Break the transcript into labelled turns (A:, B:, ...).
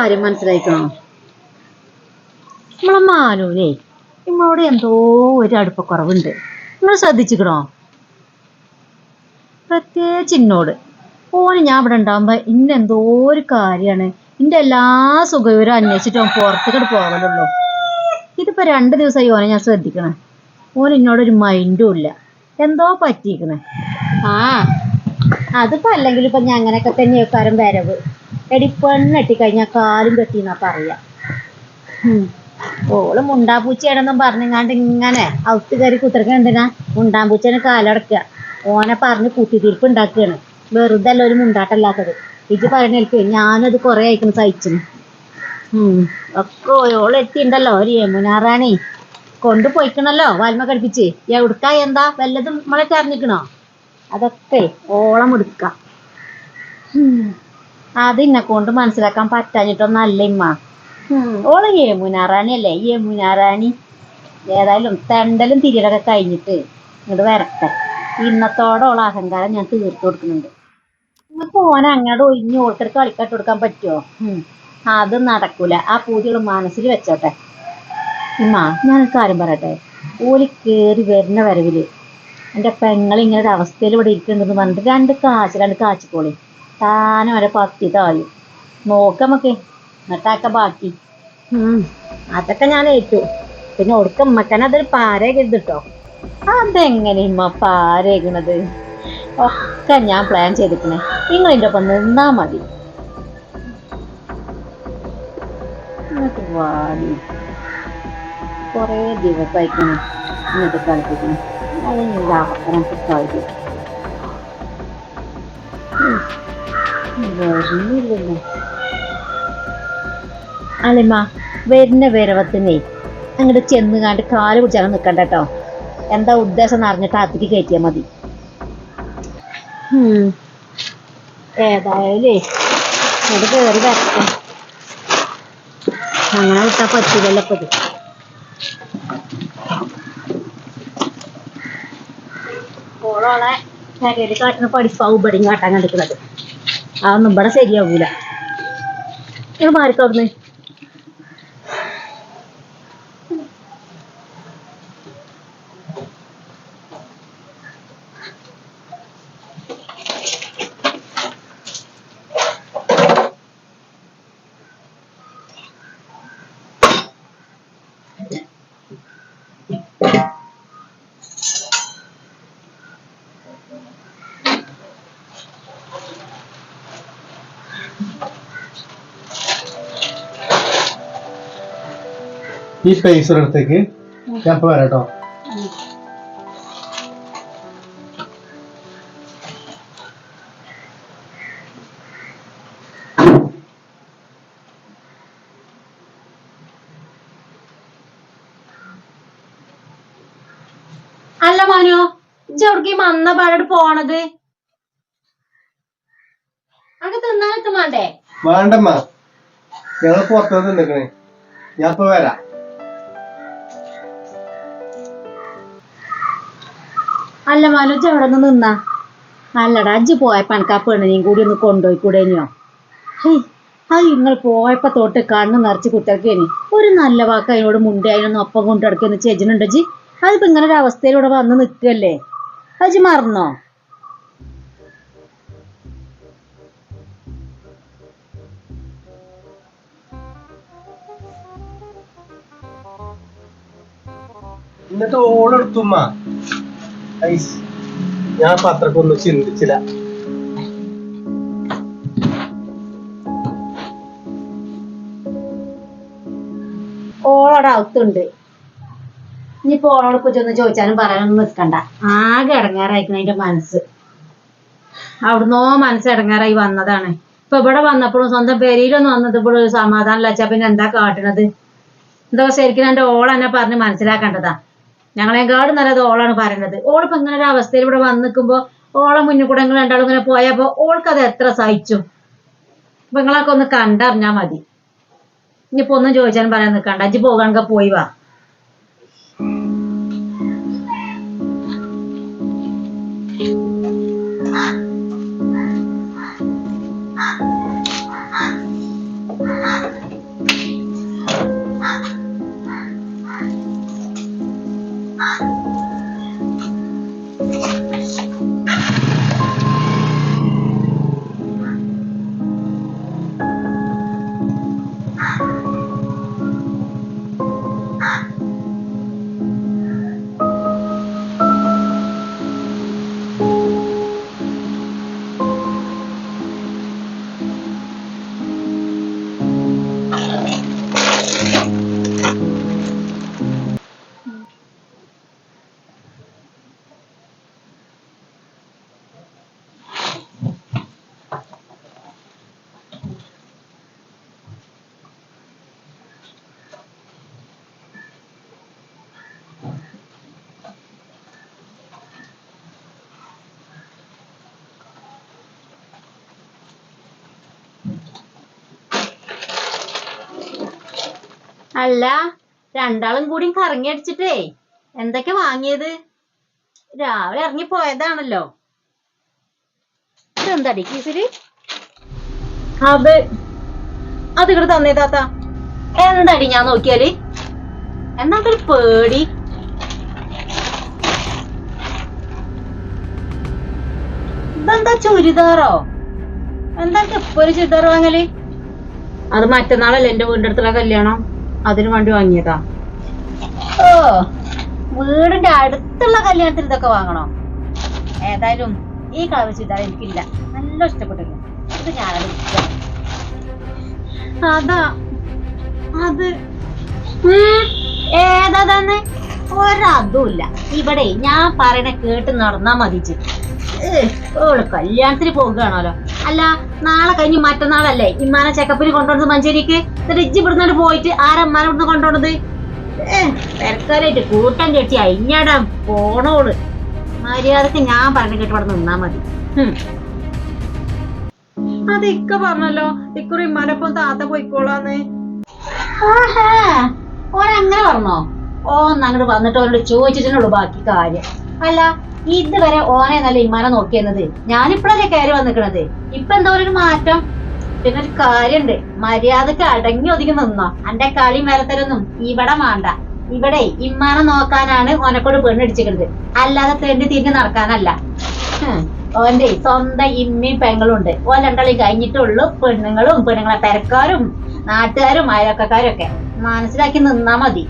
A: കാര്യം മനസ്സിലായിക്കണോ? നമ്മളെ മാനൂനെ നിങ്ങളോട് എന്തോ ഒരു അടുപ്പക്കുറവുണ്ട്. നിങ്ങൾ ശ്രദ്ധിച്ചിക്കണോ? പ്രത്യേകിച്ച് എന്നോട് ഓന് ഞാൻ ഇവിടെ ഉണ്ടാകുമ്പോ ഇന്ന എന്തോ ഒരു കാര്യമാണ്. ഇന്റെ എല്ലാ സുഖവിവരം അന്വേഷിച്ചിട്ട് അവൻ പുറത്തേക്കോട്ട് പോകലുള്ളൂ. ഇതിപ്പോ രണ്ട് ദിവസമായി ഓനെ ഞാൻ ശ്രദ്ധിക്കണേ. ഓൻ എന്നോടൊരു മൈൻഡും ഇല്ല. എന്തോ പറ്റിയിരിക്കണേ. ആ അതിപ്പോ അല്ലെങ്കിൽ ഇപ്പൊ ഞാൻ അങ്ങനെയൊക്കെ തന്നെയൊക്കാരും വരവ്. എടി പെണ്ണെട്ടി കഴിഞ്ഞാ കാലും കെട്ടിന്നാ പറയാ. ഓൾ മുണ്ടാപ്പൂച്ചയാണെന്നും പറഞ്ഞിങ്ങാണ്ട് ഇങ്ങനെ ഔത്ത് കയറി കുത്തിറക്കാൻ എന്തിനാ? മുണ്ടാമ്പൂച്ചനെ കാലടക്കുക ഓനെ പറഞ്ഞ് കുത്തിത്തീർപ്പ് ഉണ്ടാക്കുകയാണ് വെറുതെ ഒരു മുണ്ടാട്ടല്ലാത്തത്. ഇജ്ജ് പറയണേൽക്ക് ഞാനത് കൊറേ അയക്കണം സഹിച്ചു ഉം. ഒക്കെ ഓൾ എത്തിണ്ടല്ലോ. ഒരു യമുനാറാണി. കൊണ്ടുപോയിക്കണല്ലോ വാൽമ കടിപ്പിച്ച്. എവിടുക്ക എന്താ? വല്ലതും നമ്മളെ തെരഞ്ഞിക്കണോ അതൊക്കെ ഓളം എടുക്കാം അത് എന്നെ കൊണ്ട് മനസ്സിലാക്കാൻ പറ്റാഞ്ഞിട്ടൊന്നല്ല ഇമ്മ. ഓൾ യമുനാറാണി അല്ലേ? യമുനാറാണി. ഏതായാലും തെണ്ടലും തിരിയലൊക്കെ കഴിഞ്ഞിട്ട് ഇങ്ങോട്ട് വരട്ടെ. ഇന്നത്തോടെ ഓള അഹങ്കാരം ഞാൻ തീർത്തു കൊടുക്കുന്നുണ്ട്. നിങ്ങൾക്ക് ഓനെ അങ്ങോട്ട് ഒഴിഞ്ഞ് ഓൾക്കൊരു കളിക്കാട്ട് കൊടുക്കാൻ പറ്റുമോ അത് നടക്കൂല. ആ പൂതികൾ മനസ്സിൽ വെച്ചോട്ടെ. ഇമ്മ ഞാൻ കാര്യം പറയട്ടെ. ഓൽ കേറി വരുന്ന വരവിൽ എന്റെ പെങ്ങൾ ഇങ്ങനെ ഒരു അവസ്ഥയിൽ ഇവിടെ ഇരിക്കുന്നുണ്ടെന്ന് പറഞ്ഞിട്ട് രണ്ട് കാച്ച് രണ്ട് കാച്ചിക്കോളി. താനും വരെ പത്തി താഴി. നോക്കാം എന്നിട്ടാക്ക ബാക്കി. അതൊക്കെ ഞാൻ ഏറ്റു. പിന്നെ ഒടുക്ക ഉമ്മക്കനെ അതൊരു പാരേകരുത് കേട്ടോ അതെങ്ങനെ ഉമ്മ പാരേകണത് ഒക്കെ ഞാൻ പ്ലാൻ ചെയ്തിരിക്കണേ. നിങ്ങൾ എന്റെ ഒപ്പം നിന്നാ മതി. കൊറേ വാടി. കുറേ ദിവസമായിക്കണം എന്നിട്ട് കളിപ്പിക്കണം. അതിനുള്ള അവസരം കിട്ടാതെ വരുന്നില്ലല്ലോ അളിമ വരുന്ന വരവത്തിനെ അങ്ങോട്ട് ചെന്ന് കണ്ട് കാൽ പിടിച്ചാൽ നിൽക്കണ്ട കേട്ടോ എന്താ ഉദ്ദേശം എന്ന് അറിഞ്ഞിട്ട് അതിക്ക് കയറ്റിയാൽ മതി. ഏതായാലേ അത് കയറി വരട്ടെ. അങ്ങനെ വിട്ടാ പറ്റില്ലല്ലോ ഇപ്പൊ ഇത് ഓളോളെ കാട്ടുന്ന പഠിപ്പാവും ഇവിടെയും കാട്ടാൻ കണ്ടിക്കുന്നത് അതൊന്നും ഇവിടെ ശരിയാവൂല. നിങ്ങൾ മാറിക്കോ
B: ഈ സ്പേസർ അടുത്തേക്ക് ഞാൻ ഇപ്പൊ വരാം കേട്ടോ
A: അല്ല മാനു മന്ന പാടോട് പോണത്? തിന്നാനെത്തും വേണ്ടേ?
B: വേണ്ടമ്മ. ഞങ്ങൾ നിൽക്കണേ ഞാൻ ഇപ്പൊ വരാം.
A: അല്ല മനോജ് അവിടെ നിന്ന് നിന്നാ. അല്ലടാ അജ്ജ് പോയപ്പോ എനിക്ക് ആ പെണ്ണിനെയും കൂടി ഒന്ന് കൊണ്ടുപോയിക്കൂടേനിയോ? ഹേയ് അത് നിങ്ങൾ പോയപ്പോ തൊട്ട് കണ്ണ് നിറച്ച് കുത്തിറക്കേനി ഒരു നല്ല വാക്ക് അതിനോട് മുണ്ടേ അതിനൊന്ന് ഒപ്പം കൊണ്ടു നടക്കുന്ന ചേച്ചനുണ്ട് ജി അതിപ്പോ ഇങ്ങനെ ഒരു അവസ്ഥയിലൂടെ വന്ന് നിൽക്കല്ലേ? അജി മറന്നോ?
B: എന്നിട്ട് ഓളെടുത്തുമ്മ ഞാൻ ഇപ്പൊ അത്രക്കൊന്നും ചിന്തിച്ചില്ല.
A: ഓളോടെ അകത്തുണ്ട് ഇനിയിപ്പോ ഓളോട് കുറ്റൊന്ന് ചോദിച്ചാലും പറയാനൊന്നും നിൽക്കണ്ട. ആകെ ഇടങ്ങാറായിരിക്കണം അതിന്റെ മനസ്സ്. അവിടുന്നോ മനസ്സ് ഇടങ്ങാറായി വന്നതാണ്. ഇപ്പൊ ഇവിടെ വന്നപ്പോഴും സ്വന്തം പെരിയിലൊന്നും വന്നത് ഇപ്പോൾ ഒരു സമാധാനം ലച്ചാ പിന്നെ എന്താ കാട്ടണത്? എന്താ ശരിക്കും എന്റെ ഓളെന്നെ പറഞ്ഞ് മനസ്സിലാക്കേണ്ടതാ? ഞങ്ങളെക്കാളും നല്ലത് ഓളാണ് പറയുന്നത്. ഓളിപ്പോ ഇങ്ങനെ ഒരു അവസ്ഥയിൽ ഇവിടെ വന്ന് നിൽക്കുമ്പോ ഓളെ മുന്നിൽ കൂടെ നിങ്ങൾ രണ്ടാളും ഇങ്ങനെ പോയപ്പോ ഓൾക്ക് അത് എത്ര സഹിച്ചു. അപ്പൊ നിങ്ങളൊക്കെ ഒന്ന് കണ്ടറിഞ്ഞാ മതി. ഇനിയിപ്പോ ഒന്നും ചോദിച്ചാലും പറയാൻ നിൽക്കണ്ട. അജ്ജ് പോകാനൊക്കെ പോയി വാ. അല്ല രണ്ടാളും കൂടി കറങ്ങി അടിച്ചിട്ടേ എന്തൊക്കെ വാങ്ങിയത്? രാവിലെ ഇറങ്ങി പോയതാണല്ലോ ഇതെന്താടി കീസിൽ അത് അത് ഇവിടെ തന്നേ താത്ത. എന്താടി ഞാൻ നോക്കിയാൽ? എന്നാക്കൊരു പേടി? ഇതെന്താ ചുരിദാറോ? എന്താ ഇപ്പൊ ഒരു ചുരിദാർ വാങ്ങൽ? അത് മറ്റന്നാളല്ലേ എന്റെ വീടിന്റെ അടുത്തുള്ള കല്യാണം. അതിനു വേണ്ടി വാങ്ങിയതാ. ഓ വീടിന്റെ അടുത്തുള്ള കല്യാണത്തിന് ഇതൊക്കെ വാങ്ങണോ? ഏതായാലും ഈ കളർ ചുരിദാർ എനിക്കില്ല. നല്ല ഇഷ്ടപ്പെട്ടില്ല ഇത് ഞാൻ. അതാ. അത്. ഏതാ തന്നെ ഒരതുമില്ല ഇവിടെ ഞാൻ പറയണ കേട്ട് നടന്നാ മതിച്ച് ഓൾ കല്യാണത്തിന് പോകുകയാണല്ലോ അല്ല നാളെ കഴിഞ്ഞ് മറ്റന്നാളല്ലേ ഇമ്മാനെ ചെക്കപ്പിന് കൊണ്ടുവന്നത് മഞ്ചേരിക്ക്? എന്നിട്ട് ഇജ്ജ് ഇവിടുന്ന് പോയിട്ട് ആരമ്മാനെ ഇവിടുന്ന് കൊണ്ടുവന്നത്? തിരക്കാരായിട്ട് കൂട്ടം കെട്ടി അയിഞ്ഞാടാ പോണോൾ. മര്യാദയ്ക്ക് ഞാൻ പറഞ്ഞ കേട്ട് ഇവിടെ നിന്നാ മതി.
C: അത് ഇക്ക പറഞ്ഞല്ലോ ഇക്കുറി ഇമ്മാനൊപ്പം താത്ത പോയിക്കോളാന്ന്.
A: ഓരങ്ങനെ പറഞ്ഞോ? ഓ അങ്ങോട്ട് വന്നിട്ട് അവരോട് ചോദിച്ചിട്ടുള്ളൂ ബാക്കി കാര്യം. അല്ല ഇതുവരെ ഓനെ നല്ല ഇമ്മാനെ നോക്കിയെന്നത് ഞാനിപ്പോഴല്ലേ കയറി വന്നിക്കണത്. ഇപ്പൊ എന്താ ഒരു മാറ്റം. പിന്നെ ഒരു കാര്യണ്ട്. മര്യാദയ്ക്ക് അടങ്ങി ഒതുങ്ങി നിന്നോ. അന്റെ കളി മേലത്തരൊന്നും ഇവിടെ മാണ്ട. ഇവിടെ ഇമ്മാനെ നോക്കാനാണ് ഓനെക്കൊണ്ട് പെണ്ണിടിച്ചിരിക്കുന്നത് അല്ലാതെ തെണ്ടി തിരിഞ്ഞ് നടക്കാനല്ല. ഓന്റെ സ്വന്തം ഇമ്മയും പെങ്ങളും ഉണ്ട്. ഓൻ രണ്ടാളി കഴിഞ്ഞിട്ടുള്ളൂ പെണ്ണുങ്ങളും പെണ്ണുങ്ങളെ പെരക്കാരും നാട്ടുകാരും അയൽവക്കക്കാരും ഒക്കെ. മനസ്സിലാക്കി നിന്നാ മതി.